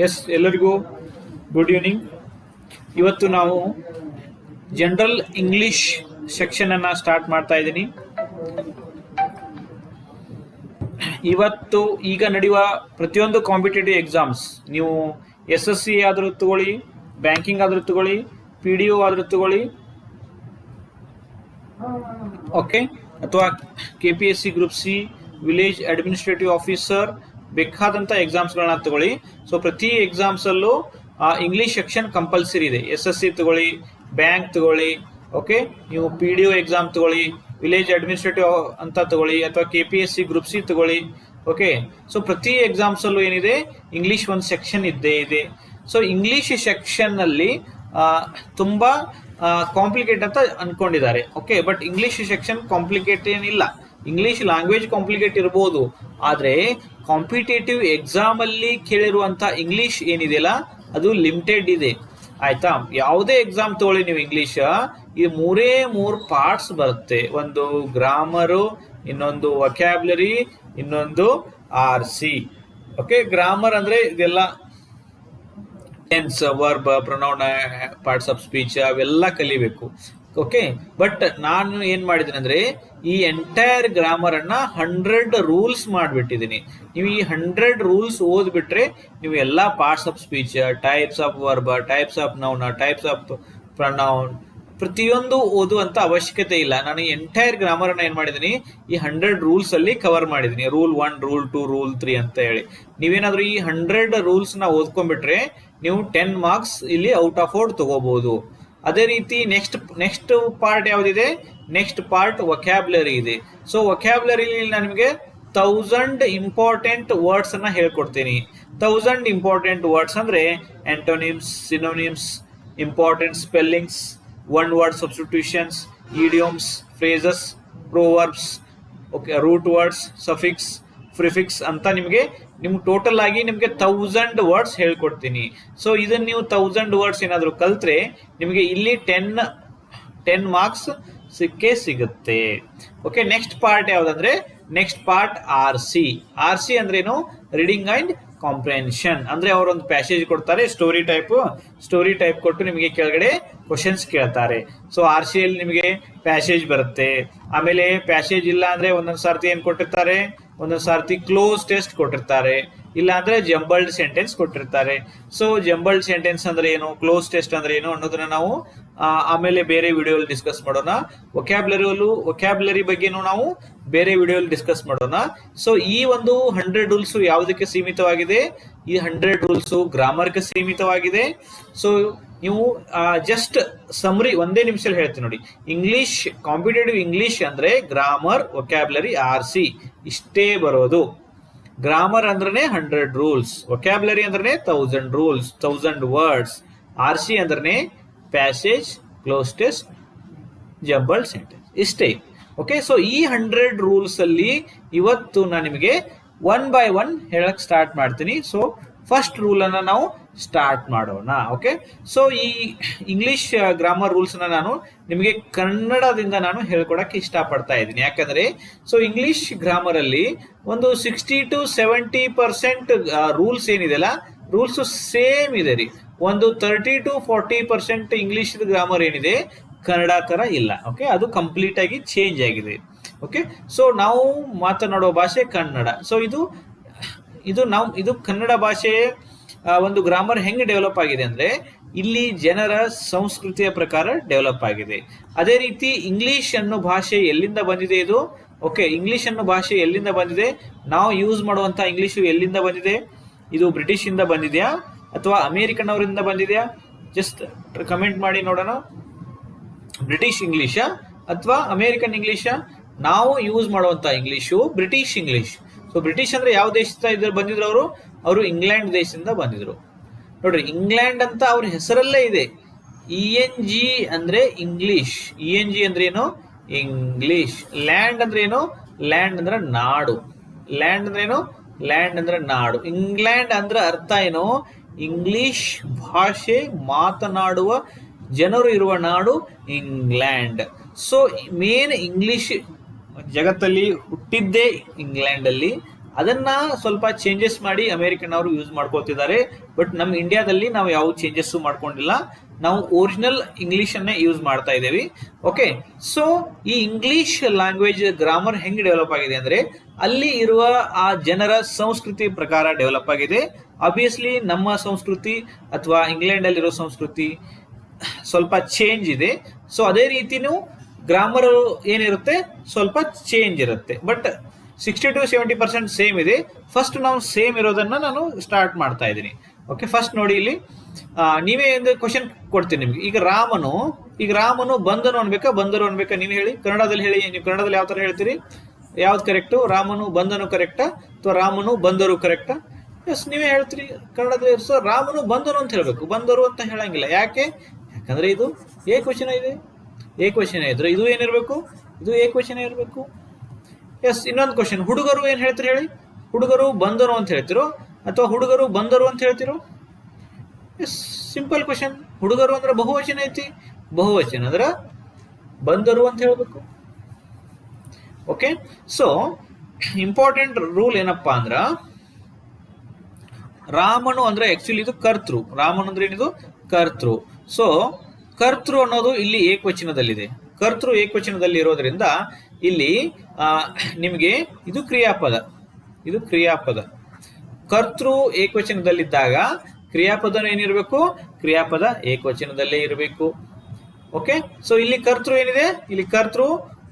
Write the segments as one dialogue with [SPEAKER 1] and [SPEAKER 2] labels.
[SPEAKER 1] S, ಎಲ್ಲರಿಗೂ good evening ಇವತ್ತು ನಾವು ಜನರಲ್ ಇಂಗ್ಲಿಷ್ ಸೆಕ್ಷನ್ ಅನ್ನ ಸ್ಟಾರ್ಟ್ ಮಾಡ್ತಾ ಇದ್ದೀನಿ. ಇವತ್ತು ಈಗ ನಡೆಯುವ ಪ್ರತಿಯೊಂದು ಕಾಂಪಿಟೇಟಿವ್ ಎಕ್ಸಾಮ್ಸ್ ನೀವು ಎಸ್ ಎಸ್ ಸಿ ಆದರೂ ತಗೊಳ್ಳಿ ಬ್ಯಾಂಕಿಂಗ್ ಆದರೂ ತಗೊಳ್ಳಿ ಪಿ ಡಿ ಒ ಆದರೂ ತಗೊಳ್ಳಿ ಓಕೆ ಅಥವಾ K P S C group C village administrative officer ಬೇಕಾದಂಥ ಎಕ್ಸಾಮ್ಸ್ಗಳನ್ನ ತಗೊಳ್ಳಿ. ಸೊ ಪ್ರತಿ ಎಕ್ಸಾಮ್ಸಲ್ಲೂ ಇಂಗ್ಲಿಷ್ ಸೆಕ್ಷನ್ ಕಂಪಲ್ಸರಿ ಇದೆ. ಎಸ್ ಎಸ್ ಸಿ ತಗೊಳ್ಳಿ ಬ್ಯಾಂಕ್ ತಗೊಳ್ಳಿ ಓಕೆ ನೀವು ಪಿ ಡಿ ಒ ಎಕ್ಸಾಮ್ ತಗೊಳ್ಳಿ ವಿಲೇಜ್ ಅಡ್ಮಿನಿಸ್ಟ್ರೇಟಿವ್ ಅಂತ ತಗೊಳ್ಳಿ, ಅಥವಾ K P S C group C ತಗೊಳ್ಳಿ ಓಕೆ ಸೊ ಪ್ರತಿ ಎಕ್ಸಾಮ್ಸಲ್ಲೂ ಏನಿದೆ? ಇಂಗ್ಲೀಷ್ ಒಂದು ಸೆಕ್ಷನ್ ಇದ್ದೇ ಇದೆ. ಸೊ ಇಂಗ್ಲೀಷ್ ಸೆಕ್ಷನ್ನಲ್ಲಿ ತುಂಬ ಕಾಂಪ್ಲಿಕೇಟ್ ಅಂತ ಅನ್ಕೊಂಡಿದ್ದಾರೆ okay but English section complicate ಏನಿಲ್ಲ. ಇಂಗ್ಲಿಷ್ ಲ್ಯಾಂಗ್ವೇಜ್ ಕಾಂಪ್ಲಿಕೇಟ್ ಇರ್ಬೋದು. ಆದರೆ ಕಾಂಪಿಟೇಟಿವ್ ಎಕ್ಸಾಮ್ ಅಲ್ಲಿ ಕೇಳಿರುವಂತ ಇಂಗ್ಲಿಷ್ ಏನಿದೆಯಲ್ಲ, ಅದು ಲಿಮಿಟೆಡ್ ಇದೆ. ಆಯ್ತಾ? ಯಾವುದೇ ಎಕ್ಸಾಮ್ ತಗೊಳ್ಳಿ ನೀವು ಇಂಗ್ಲಿಷ್ ಈ ಮೂರೇ ಮೂರು ಪಾರ್ಟ್ಸ್ ಬರುತ್ತೆ. ಒಂದು ಗ್ರಾಮರು ಇನ್ನೊಂದು ವಕ್ಯಾಬ್ಲರಿ ಇನ್ನೊಂದು ಆರ್ ಸಿ ಓಕೆ ಗ್ರಾಮರ್ ಅಂದ್ರೆ ಇದೆಲ್ಲ tense verb pronoun parts of speech ಅವೆಲ್ಲ ಕಲಿಬೇಕು. ಓಕೆ ಬಟ್ ನಾನು ಏನ್ ಮಾಡಿದ್ದೀನಿ ಅಂದ್ರೆ, ಈ ಎಂಟೈರ್ ಗ್ರಾಮರ್ ಅನ್ನ ಹಂಡ್ರೆಡ್ ರೂಲ್ಸ್ ಮಾಡಿಬಿಟ್ಟಿದ್ದೀನಿ. ನೀವು ಈ ಹಂಡ್ರೆಡ್ ರೂಲ್ಸ್ ಓದ್ಬಿಟ್ರೆ, ನೀವು ಎಲ್ಲ parts of speech types of verb types of noun types of pronoun ಪ್ರತಿಯೊಂದು ಓದುವಂತ ಅವಶ್ಯಕತೆ ಇಲ್ಲ. ನಾನು ಎಂಟೈರ್ ಗ್ರಾಮರ್ ಅನ್ನ ಏನ್ ಮಾಡಿದೀನಿ ಈ ಹಂಡ್ರೆಡ್ ರೂಲ್ಸ್ ಅಲ್ಲಿ ಕವರ್ ಮಾಡಿದೀನಿ rule one rule two rule three ಅಂತ ಹೇಳಿ. ನೀವೇನಾದ್ರೂ ಈ ಹಂಡ್ರೆಡ್ ರೂಲ್ಸ್ನ ಓದ್ಕೊಂಡ್ಬಿಟ್ರೆ, ನೀವು ಟೆನ್ ಮಾರ್ಕ್ಸ್ ಇಲ್ಲಿ ಔಟ್ ಆಫ್ ಔಟ್ ತಗೋಬಹುದು ಅದೇ ರೀತಿ ನೆಕ್ಸ್ಟ್ ನೆಕ್ಸ್ಟ್ ಪಾರ್ಟ್ ಯಾವುದಿದೆ? ನೆಕ್ಸ್ಟ್ ಪಾರ್ಟ್ ವೊಕ್ಯಾಬ್ಲರಿ ಇದೆ. ಸೊ ವೊಕ್ಯಾಬ್ಲರಿಲಿ ನಾನು ನಿಮಗೆ ತೌಸಂಡ್ ಇಂಪಾರ್ಟೆಂಟ್ ವರ್ಡ್ಸ್ ಅನ್ನ ಹೇಳ್ಕೊಡ್ತೀನಿ. ಥೌಸಂಡ್ ಇಂಪಾರ್ಟೆಂಟ್ ವರ್ಡ್ಸ್ ಅಂದ್ರೆ antonyms synonyms important spellings one word substitutions idioms phrases proverbs okay root words suffix prefix ಅಂತ ನಿಮಗೆ ನಿಮ್ಗೆ ಟೋಟಲ್ ಆಗಿ ನಿಮಗೆ ತೌಸಂಡ್ ವರ್ಡ್ಸ್ ಹೇಳ್ಕೊಡ್ತೀನಿ. ಸೊ ಇದನ್ನ ನೀವು ತೌಸಂಡ್ ವರ್ಡ್ಸ್ ಏನಾದರೂ ಕಲ್ತ್ರೆ ನಿಮಗೆ ಇಲ್ಲಿ ಟೆನ್ ಟೆನ್ ಮಾರ್ಕ್ಸ್ ಸಿಕ್ಕೇ ಸಿಗುತ್ತೆ. ಓಕೆ ನೆಕ್ಸ್ಟ್ ಪಾರ್ಟ್ ಯಾವುದಂದ್ರೆ next part R C R C ಅಂದ್ರೇನು? ರೀಡಿಂಗ್ ಅಂಡ್ ಕಾಂಪ್ರೆನ್ಷನ್ ಅಂದ್ರೆ ಅವರೊಂದು ಪ್ಯಾಸೇಜ್ ಕೊಡ್ತಾರೆ ಸ್ಟೋರಿ ಟೈಪ್ ಸ್ಟೋರಿ ಟೈಪ್ ಕೊಟ್ಟು ನಿಮಗೆ ಕೆಳಗಡೆ ಕ್ವಶನ್ಸ್ ಕೇಳ್ತಾರೆ. ಸೊ ಆರ್ ಸಿ ಅಲ್ಲಿ ನಿಮಗೆ ಪ್ಯಾಸೇಜ್ ಬರುತ್ತೆ. ಆಮೇಲೆ ಪ್ಯಾಸೇಜ್ ಇಲ್ಲ ಅಂದ್ರೆ ಒಂದೊಂದು ಸರ್ತಿ ಏನ್ ಕೊಟ್ಟಿರ್ತಾರೆ? ಒಂದೊಂದು ಸಾರ್ತಿ ಕ್ಲೋಸ್ ಟೆಸ್ಟ್ ಕೊಟ್ಟಿರ್ತಾರೆ, ಇಲ್ಲಾಂದ್ರೆ ಜಂಬಲ್ಡ್ ಸೆಂಟೆನ್ಸ್ ಕೊಟ್ಟಿರ್ತಾರೆ. ಸೊ ಜಂಬಲ್ಡ್ ಸೆಂಟೆನ್ಸ್ ಅಂದ್ರೆ ಏನು ಕ್ಲೋಸ್ ಟೆಸ್ಟ್ ಅಂದ್ರೆ ಏನು ಅನ್ನೋದನ್ನ ನಾವು ಆಮೇಲೆ ಬೇರೆ ವಿಡಿಯೋಲಿ ಡಿಸ್ಕಸ್ ಮಾಡೋಣ. ಒಕ್ಯಾಬ್ಲರಿಯಲ್ಲೂ ವೊಕ್ಯಾಬ್ಲರಿ ಬಗ್ಗೆನೂ ನಾವು ಬೇರೆ ವಿಡಿಯೋಲಿ ಡಿಸ್ಕಸ್ ಮಾಡೋಣ. ಸೊ ಈ ಒಂದು ಹಂಡ್ರೆಡ್ ರೂಲ್ಸ್ ಯಾವುದಕ್ಕೆ ಸೀಮಿತವಾಗಿದೆ? ಈ ಹಂಡ್ರೆಡ್ ರೂಲ್ಸ್ ಗ್ರಾಮರ್ಗೆ ಸೀಮಿತವಾಗಿದೆ. ಸೊ ನೀವು ಜಸ್ಟ್ ಸಮರಿ ಒಂದೇ ನಿಮಿಷದಲ್ಲಿ ಹೇಳ್ತೀನಿ ನೋಡಿ. ಇಂಗ್ಲಿಷ್ ಕಾಂಪಿಟೇಟಿವ್ ಇಂಗ್ಲಿಷ್ ಅಂದ್ರೆ ಗ್ರಾಮರ್ ಒಕ್ಯಾಬ್ಲರಿ ಆರ್ ಸಿ ಇಷ್ಟೇ ಬರೋದು. ಗ್ರಾಮರ್ ಅಂದ್ರೆ ಹಂಡ್ರೆಡ್ ರೂಲ್ಸ್ ಒಕ್ಯಾಬ್ಲರಿ ಅಂದ್ರೆ thousand rules thousand words R C ಅಂದ್ರೆ passage cloze test jumble sentence ಇಷ್ಟೇ. ಓಕೆ ಸೊ ಈ ಹಂಡ್ರೆಡ್ ರೂಲ್ಸ್ ಅಲ್ಲಿ ಇವತ್ತು ನಾನು ನಿಮಗೆ ಒನ್ ಬೈ ಒನ್ ಹೇಳಕ್ ಸ್ಟಾರ್ಟ್ ಮಾಡ್ತೀನಿ. ಸೊ ಫಸ್ಟ್ ರೂಲನ್ನು ನಾವು ಸ್ಟಾರ್ಟ್ ಮಾಡೋಣ ಓಕೆ ಸೊ ಈ ಇಂಗ್ಲಿಷ್ ಗ್ರಾಮರ್ ರೂಲ್ಸ್ನ ನಾನು ನಿಮಗೆ ಕನ್ನಡದಿಂದ ನಾನು ಹೇಳ್ಕೊಡಕ್ಕೆ ಇಷ್ಟಪಡ್ತಾ ಇದ್ದೀನಿ. ಯಾಕಂದರೆ ಸೊ ಇಂಗ್ಲಿಷ್ ಗ್ರಾಮರಲ್ಲಿ ಒಂದು sixty to seventy percent rules ಏನಿದೆಲ್ಲ ರೂಲ್ಸ್ ಸೇಮ್ ಇದೆ ರೀ. ಒಂದು thirty to forty percent English grammar ಏನಿದೆ, ಕನ್ನಡ ಥರ ಇಲ್ಲ ಓಕೆ ಅದು ಕಂಪ್ಲೀಟ್ ಆಗಿ ಚೇಂಜ್ ಆಗಿದೆ ಓಕೆ ಸೊ ನಾವು ಮಾತನಾಡುವ ಭಾಷೆ ಕನ್ನಡ. ಸೊ ಇದು ಇದು ನಾವು ಇದು ಕನ್ನಡ ಭಾಷೆ ಒಂದು ಗ್ರಾಮರ್ ಹೆಂಗೆ ಡೆವಲಪ್ ಆಗಿದೆ ಅಂದರೆ ಇಲ್ಲಿ ಜನರ ಸಂಸ್ಕೃತಿಯ ಪ್ರಕಾರ ಡೆವಲಪ್ ಆಗಿದೆ. ಅದೇ ರೀತಿ ಇಂಗ್ಲಿಷ್ ಅನ್ನೋ ಭಾಷೆ ಎಲ್ಲಿಂದ ಬಂದಿದೆ ಇದು? ಓಕೆ ಇಂಗ್ಲಿಷ್ ಅನ್ನೋ ಭಾಷೆ ಎಲ್ಲಿಂದ ಬಂದಿದೆ? ನಾವು ಯೂಸ್ ಮಾಡುವಂಥ ಇಂಗ್ಲೀಷು ಎಲ್ಲಿಂದ ಬಂದಿದೆ? ಇದು ಬ್ರಿಟಿಷ್ ಇಂದ ಬಂದಿದೆಯಾ? ಅಥವಾ ಅಮೇರಿಕನ್ ಅವರಿಂದ ಬಂದಿದೆಯಾ? ಜಸ್ಟ್ ಕಮೆಂಟ್ ಮಾಡಿ ನೋಡೋಣ. ಬ್ರಿಟಿಷ್ ಇಂಗ್ಲಿಷಾ ಅಥವಾ ಅಮೇರಿಕನ್ ಇಂಗ್ಲಿಷಾ ನಾವು ಯೂಸ್ ಮಾಡುವಂಥ English British English so British ಅಂದ್ರೆ ಯಾವ ದೇಶದಿಂದ ಇದ್ರ ಬಂದಿದ್ರು ಅವರು? ಅವರು ಇಂಗ್ಲೆಂಡ್ ದೇಶದಿಂದ ಬಂದಿದ್ರು. ನೋಡ್ರಿ ಇಂಗ್ಲೆಂಡ್ ಅಂತ ಅವ್ರ ಹೆಸರಲ್ಲೇ ಇದೆ. ಇ ಎನ್ ಜಿ ಅಂದ್ರೆ ಇಂಗ್ಲಿಷ್ ಇ ಎನ್ ಜಿ ಅಂದ್ರೆ ಏನು? ಇಂಗ್ಲಿಷ್ ಲ್ಯಾಂಡ್ ಅಂದ್ರೆ ಏನು? ಲ್ಯಾಂಡ್ ಅಂದ್ರೆ ನಾಡು. ಲ್ಯಾಂಡ್ ಅಂದ್ರೆ ಏನು? ಲ್ಯಾಂಡ್ ಅಂದ್ರೆ ನಾಡು. ಇಂಗ್ಲೆಂಡ್ ಅಂದ್ರೆ ಅರ್ಥ ಏನು? ಇಂಗ್ಲಿಷ್ ಭಾಷೆ ಮಾತನಾಡುವ ಜನರು ಇರುವ ನಾಡು ಇಂಗ್ಲೆಂಡ್ ಸೊ ಮೇನ್ ಇಂಗ್ಲಿಷ್ ಜಗತ್ತಲ್ಲಿ ಹುಟ್ಟಿದ್ದೇ ಇಂಗ್ಲೆಂಡ್ ಅಲ್ಲಿ ಅದನ್ನ ಸ್ವಲ್ಪ ಚೇಂಜಸ್ ಮಾಡಿ ಅಮೇರಿಕನ್ ಅವರು ಯೂಸ್ ಮಾಡ್ಕೋತಿದ್ದಾರೆ. ಬಟ್ ನಮ್ಮ ಇಂಡಿಯಾದಲ್ಲಿ ನಾವು ಯಾವ ಚೇಂಜಸ್ಸು ಮಾಡ್ಕೊಂಡಿಲ್ಲ. ನಾವು ಒರಿಜಿನಲ್ ಇಂಗ್ಲಿಷ್ ಅನ್ನೇ ಯೂಸ್ ಮಾಡ್ತಾ ಇದ್ದೀವಿ. ಓಕೆ ಸೊ ಈ ಇಂಗ್ಲಿಷ್ ಲ್ಯಾಂಗ್ವೇಜ್ ಗ್ರಾಮರ್ ಹೆಂಗೆ ಡೆವಲಪ್ ಆಗಿದೆ ಅಂದ್ರೆ, ಅಲ್ಲಿ ಇರುವ ಆ ಜನರ ಸಂಸ್ಕೃತಿ ಪ್ರಕಾರ ಡೆವಲಪ್ ಆಗಿದೆ. ಆಬ್ವಿಯಸ್ಲಿ ನಮ್ಮ ಸಂಸ್ಕೃತಿ ಅಥವಾ ಇಂಗ್ಲೆಂಡ್ ಅಲ್ಲಿರೋ ಸಂಸ್ಕೃತಿ ಸ್ವಲ್ಪ ಚೇಂಜ್ ಇದೆ. ಸೊ ಅದೇ ರೀತಿನೂ ಗ್ರಾಮರ್ ಏನಿರುತ್ತೆ? ಸ್ವಲ್ಪ ಚೇಂಜ್ ಇರುತ್ತೆ. But sixty to seventy percent same ಇದೆ. ಫಸ್ಟ್ ನಾವು ಸೇಮ್ ಇರೋದನ್ನ ನಾನು ಸ್ಟಾರ್ಟ್ ಮಾಡ್ತಾ ಇದ್ದೀನಿ. ಓಕೆ ಫಸ್ಟ್ ನೋಡಿ ಇಲ್ಲಿ. ನೀವೇ ಒಂದು ಕ್ವಶನ್ ಕೊಡ್ತೀನಿ ನಿಮ್ಗೆ. ಈಗ ರಾಮನು ಈಗ ರಾಮನು ಬಂದನು ಅನ್ಬೇಕಾ? ಬಂದರು ಅನ್ಬೇಕಾ? ನೀವು ಹೇಳಿ. ಕನ್ನಡದಲ್ಲಿ ಹೇಳಿ. ನೀವು ಕನ್ನಡದಲ್ಲಿ ಯಾವ ತರ ಹೇಳ್ತೀರಿ? ಯಾವ್ದು ಕರೆಕ್ಟು ರಾಮನು ಬಂದನು ಕರೆಕ್ಟಾ ಅಥವಾ ರಾಮನು ಬಂದರು ಕರೆಕ್ಟಾ ಎಸ್ ನೀವೇ ಹೇಳ್ತೀರಿ. ಕನ್ನಡದಲ್ಲಿ ಸೊ ರಾಮನು ಬಂದನು ಅಂತ ಹೇಳ್ಬೇಕು. ಬಂದರು ಅಂತ ಹೇಳಂಗಿಲ್ಲ. ಯಾಕೆ? ಯಾಕಂದ್ರೆ ಇದು ಏ ಕ್ವಶನ್ ಇದೆ? ಏಕವಚನ ಇದ್ರೆ ಇದು ಏನಿರಬೇಕು? ಇದು ಏಕವಚನ ಇರಬೇಕು ಎಸ್ ಇನ್ನೊಂದು ಕ್ವಶನ್ ಹುಡುಗರು ಏನು ಹೇಳ್ತೀರಿ ಹೇಳಿ? ಹುಡುಗರು ಬಂದರು ಅಂತ ಹೇಳ್ತಿರೋ? ಅಥವಾ ಹುಡುಗರು ಬಂದರು ಅಂತ ಹೇಳ್ತಿರೋ? ಎಸ್ ಸಿಂಪಲ್ ಕ್ವಶನ್ ಹುಡುಗರು ಅಂದ್ರೆ ಬಹುವಚನ ಐತಿ. ಬಹುವಚನ ಅಂದ್ರೆ ಬಂದರು ಅಂತ ಹೇಳಬೇಕು. ಓಕೆ ಸೊ ಇಂಪಾರ್ಟೆಂಟ್ ರೂಲ್ ಏನಪ್ಪಾ ಅಂದ್ರ, ರಾಮನು ಅಂದ್ರೆ ಆಕ್ಚುಲಿ ಇದು ಕರ್ತೃ. ರಾಮನು ಅಂದ್ರೆ ಏನಿದು? ಕರ್ತೃ. ಸೊ ಕರ್ತೃ ಅನ್ನೋದು ಇಲ್ಲಿ ಏಕವಚನದಲ್ಲಿದೆ. ಕರ್ತೃ ಏಕವಚನದಲ್ಲಿ ಇರೋದ್ರಿಂದ ಇಲ್ಲಿ ನಿಮಗೆ ಇದು ಕ್ರಿಯಾಪದ. ಇದು ಕ್ರಿಯಾಪದ. ಕರ್ತೃ ಏಕವಚನದಲ್ಲಿದ್ದಾಗ ಕ್ರಿಯಾಪದ ಏನಿರಬೇಕು? ಕ್ರಿಯಾಪದ ಏಕವಚನದಲ್ಲೇ ಇರಬೇಕು. ಓಕೆ ಸೊ ಇಲ್ಲಿ ಕರ್ತೃ ಏನಿದೆ? ಇಲ್ಲಿ ಕರ್ತೃ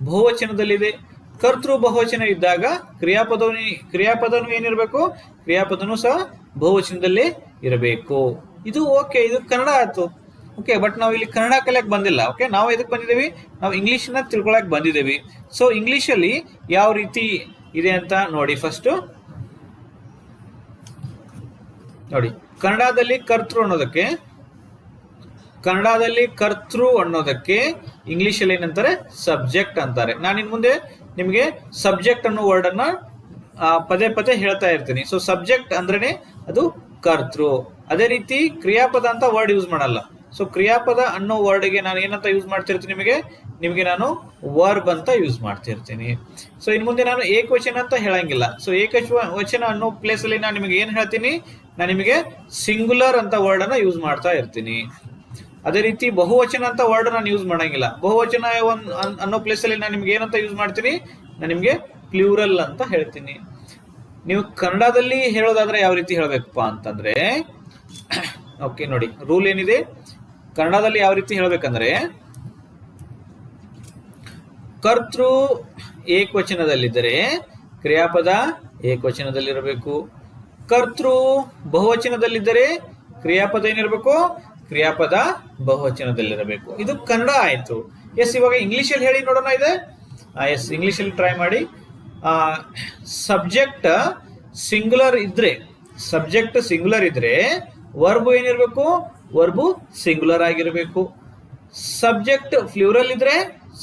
[SPEAKER 1] ಬಹುವಚನದಲ್ಲಿದೆ. ಕರ್ತೃ ಬಹುವಚನ ಇದ್ದಾಗ ಕ್ರಿಯಾಪದವನು ಕ್ರಿಯಾಪದನು ಏನಿರಬೇಕು? ಕ್ರಿಯಾಪದನು ಸಹ ಬಹುವಚನದಲ್ಲೇ ಇರಬೇಕು. ಇದು ಓಕೆ ಇದು ಕನ್ನಡ ಆಯ್ತು. ಓಕೆ ಬಟ್ ನಾವು ಇಲ್ಲಿ ಕನ್ನಡ ಕಲಿಯಕ್ ಬಂದಿಲ್ಲ. ಓಕೆ ನಾವು ಎದಕ್ಕೆ ಬಂದಿದ್ದೀವಿ? ನಾವು ಇಂಗ್ಲೀಷನ್ನ ತಿಳ್ಕೊಳಕ್ ಬಂದಿದ್ದೀವಿ. ಸೊ ಇಂಗ್ಲೀಷಲ್ಲಿ ಯಾವ ರೀತಿ ಇದೆ ಅಂತ ನೋಡಿ ಫಸ್ಟ್ ನೋಡಿ, ಕನ್ನಡದಲ್ಲಿ ಕರ್ತೃ ಅನ್ನೋದಕ್ಕೆ, ಕನ್ನಡದಲ್ಲಿ ಕರ್ತೃ ಅನ್ನೋದಕ್ಕೆ ಇಂಗ್ಲೀಷಲ್ಲಿ ಏನಂತಾರೆ? ಸಬ್ಜೆಕ್ಟ್ ಅಂತಾರೆ. ನಾನು ಇನ್ನು ಮುಂದೆ ನಿಮಗೆ ಸಬ್ಜೆಕ್ಟ್ ಅನ್ನೋ ವರ್ಡ್ ಅನ್ನ ಪದೇ ಪದೇ ಹೇಳ್ತಾ ಇರ್ತೀನಿ. ಸೊ ಸಬ್ಜೆಕ್ಟ್ ಅಂದ್ರೇನೆ ಅದು ಕರ್ತೃ. ಅದೇ ರೀತಿ ಕ್ರಿಯಾಪದ ಅಂತ ವರ್ಡ್ ಯೂಸ್ ಮಾಡಲ್ಲ. ಸೊ ಕ್ರಿಯಾಪದ ಅನ್ನೋ ವರ್ಡ್ಗೆ ನಾನು ಏನಂತ ಯೂಸ್ ಮಾಡ್ತಿರ್ತೀನಿ ನಿಮಗೆ? ನಿಮಗೆ ನಾನು ವರ್ಬ್ ಅಂತ ಯೂಸ್ ಮಾಡ್ತಿರ್ತೀನಿ. ಸೊ ಇನ್ ಮುಂದೆ ನಾನು ಏಕವಚನ ಅಂತ ಹೇಳಂಗಿಲ್ಲ. ಸೊ ಏಕವಚನ ವಚನ ಅನ್ನೋ ಪ್ಲೇಸ್ ಅಲ್ಲಿ ನಾನು ನಿಮಗೆ ಏನ್ ಹೇಳ್ತೀನಿ? ನಾನು ನಿಮಗೆ ಸಿಂಗುಲರ್ ಅಂತ ವರ್ಡ್ ಅನ್ನ ಯೂಸ್ ಮಾಡ್ತಾ ಇರ್ತೀನಿ. ಅದೇ ರೀತಿ ಬಹುವಚನ ಅಂತ ವರ್ಡ್ ನಾನು ಯೂಸ್ ಮಾಡಂಗಿಲ್ಲ. ಬಹುವಚನ ಅನ್ನೋ ಪ್ಲೇಸ್ ಅಲ್ಲಿ ನಾನು ನಿಮ್ಗೆ ಏನಂತ ಯೂಸ್ ಮಾಡ್ತೀನಿ? ನಾನು ನಿಮ್ಗೆ ಪ್ಲೂರಲ್ ಅಂತ ಹೇಳ್ತೀನಿ. ನೀವು ಕನ್ನಡದಲ್ಲಿ ಹೇಳೋದಾದ್ರೆ ಯಾವ ರೀತಿ ಹೇಳಬೇಕಪ್ಪ ಅಂತಂದ್ರೆ ಓಕೆ ನೋಡಿ ರೂಲ್ ಏನಿದೆ? ಕನ್ನಡದಲ್ಲಿ ಯಾವ ರೀತಿ ಹೇಳಬೇಕಂದ್ರೆ, ಕರ್ತೃ ಏಕವಚನದಲ್ಲಿದ್ದರೆ ಕ್ರಿಯಾಪದ ಏಕವಚನದಲ್ಲಿರಬೇಕು. ಕರ್ತೃ ಬಹುವಚನದಲ್ಲಿದ್ದರೆ ಕ್ರಿಯಾಪದ ಏನಿರಬೇಕು? ಕ್ರಿಯಾಪದ ಬಹುವಚನದಲ್ಲಿರಬೇಕು. ಇದು ಕನ್ನಡ ಆಯ್ತು. ಎಸ್, ಇವಾಗ ಇಂಗ್ಲಿಷಲ್ಲಿ ಹೇಳಿ ನೋಡೋಣ ಇದೆ. ಎಸ್, ಇಂಗ್ಲಿಷಲ್ಲಿ ಟ್ರೈ ಮಾಡಿ. ಸಬ್ಜೆಕ್ಟ್ ಸಿಂಗ್ಯುಲರ್ ಇದ್ರೆ ಸಬ್ಜೆಕ್ಟ್ ಸಿಂಗ್ಯುಲರ್ ಇದ್ರೆ ವರ್ಬ್ ಏನಿರಬೇಕು? ವರ್ಬು ಸಿಂಗ್ಯುಲರ್ ಆಗಿರಬೇಕು. ಸಬ್ಜೆಕ್ಟ್ ಫ್ಲೂರಲ್ ಇದ್ರೆ,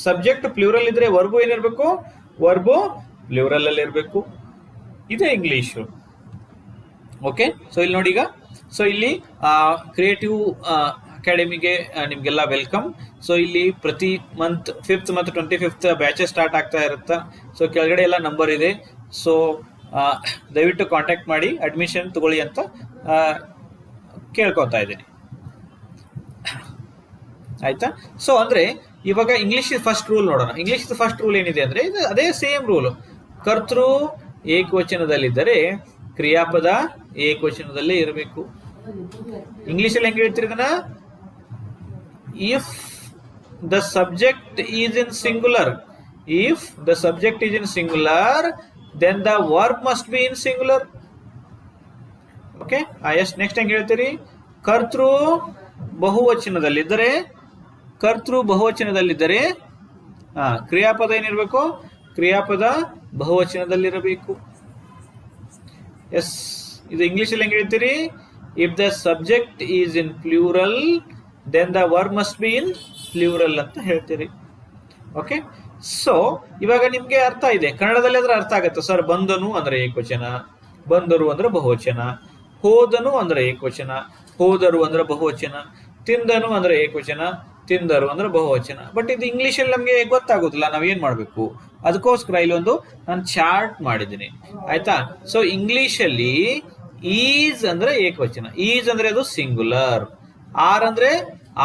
[SPEAKER 1] ಸಬ್ಜೆಕ್ಟ್ ಪ್ಲೂರಲ್ ಇದ್ರೆ ವರ್ಬು ಏನಿರಬೇಕು? ವರ್ಬು ಪ್ಲೂರಲ್ ಅಲ್ಲಿ ಇರಬೇಕು. ಇದೆ ಇಂಗ್ಲಿಷು. ಓಕೆ? ಸೊ ಇಲ್ಲಿ ನೋಡಿ ಈಗ. ಸೊ ಇಲ್ಲಿ ಕ್ರಿಯೇಟಿವ್ ಅಕಾಡೆಮಿಗೆ ನಿಮಗೆಲ್ಲ ವೆಲ್ಕಮ್ ಸೊ ಇಲ್ಲಿ ಪ್ರತಿ ಮಂತ್ ಫಿಫ್ತ್ ಮತ್ತು ಟ್ವೆಂಟಿ ಫಿಫ್ತ್ ಬ್ಯಾಚಸ್ ಸ್ಟಾರ್ಟ್ ಆಗ್ತಾ ಇರುತ್ತೆ. ಸೊ ಕೆಳಗಡೆ ಎಲ್ಲ ನಂಬರ್ ಇದೆ. ಸೊ ದಯವಿಟ್ಟು ಕಾಂಟ್ಯಾಕ್ಟ್ ಮಾಡಿ ಅಡ್ಮಿಷನ್ ತಗೊಳ್ಳಿ ಅಂತ ಕೇಳ್ಕೊತಾ ಇದ್ದೀನಿ. ಆಯ್ತಾ? ಸೊ ಅಂದ್ರೆ ಇವಾಗ ಇಂಗ್ಲಿಷ್ ಫಸ್ಟ್ ರೂಲ್ ನೋಡೋಣ. ಇಂಗ್ಲಿಷ್ ಫಸ್ಟ್ ರೂಲ್ ಏನಿದೆ ಅಂದ್ರೆ ಇದು ಅದೇ ಸೇಮ್ ರೂಲ್ ಕರ್ತೃ ಏಕವಚನದಲ್ಲಿದ್ದರೆ ಕ್ರಿಯಾಪದ ಏಕವಚನದಲ್ಲೇ ಇರಬೇಕು. ಇಂಗ್ಲಿಷಲ್ಲಿ ಹೆಂಗೆ ಹೇಳ್ತೀರಿ ಇದನ್ನ? If the subject is in singular if the subject is in singular then the verb must be in singular okay yes next ಹೆಂಗೆ ಹೇಳ್ತೀರಿ? ಕರ್ತೃ ಬಹುವಚನದಲ್ಲಿದ್ದರೆ ಕರ್ತೃ ಬಹುವಚನದಲ್ಲಿದ್ದರೆ ಆ, ಕ್ರಿಯಾಪದ ಏನಿರಬೇಕು? ಕ್ರಿಯಾಪದ ಬಹುವಚನದಲ್ಲಿರಬೇಕು. ಎಸ್ ಇದು ಇಂಗ್ಲಿಷಲ್ಲಿ ಹೆಂಗೆ ಹೇಳ್ತೀರಿ? If the subject is in plural then the verb must be in plural ಅಂತ ಹೇಳ್ತೀರಿ. ಓಕೆ ಸೊ ಇವಾಗ ನಿಮ್ಗೆ ಅರ್ಥ ಇದೆ. ಕನ್ನಡದಲ್ಲಿ ಅದರ ಅರ್ಥ ಆಗುತ್ತೆ. ಸರ್ ಬಂದನು ಅಂದ್ರೆ ಏಕವಚನ ಬಂದರು ಅಂದ್ರೆ ಬಹುವಚನ ಹೋದನು ಅಂದ್ರೆ ಏಕವಚನ ಹೋದರು ಅಂದ್ರೆ ಬಹುವಚನ ತಿಂದನು ಅಂದ್ರೆ ಏಕವಚನ ತಿಂದರು ಅಂದ್ರೆ ಬಹುವಚನ. ಬಟ್ ಇದು ಇಂಗ್ಲಿಷಲ್ಲಿ ನಮಗೆ ಗೊತ್ತಾಗೋದಿಲ್ಲ, ನಾವ್ ಏನ್ ಮಾಡ್ಬೇಕು? ಅದಕ್ಕೋಸ್ಕರ ಇಲ್ಲೊಂದು ನಾನು ಚಾರ್ಟ್ ಮಾಡಿದ್ದೀನಿ. ಆಯ್ತಾ? ಸೊ ಇಂಗ್ಲಿಷಲ್ಲಿ ಈಸ್ ಅಂದ್ರೆ ಏಕವಚನ. ಈಸ್ ಅಂದ್ರೆ ಅದು ಸಿಂಗುಲರ್ ಆರ್ ಅಂದ್ರೆ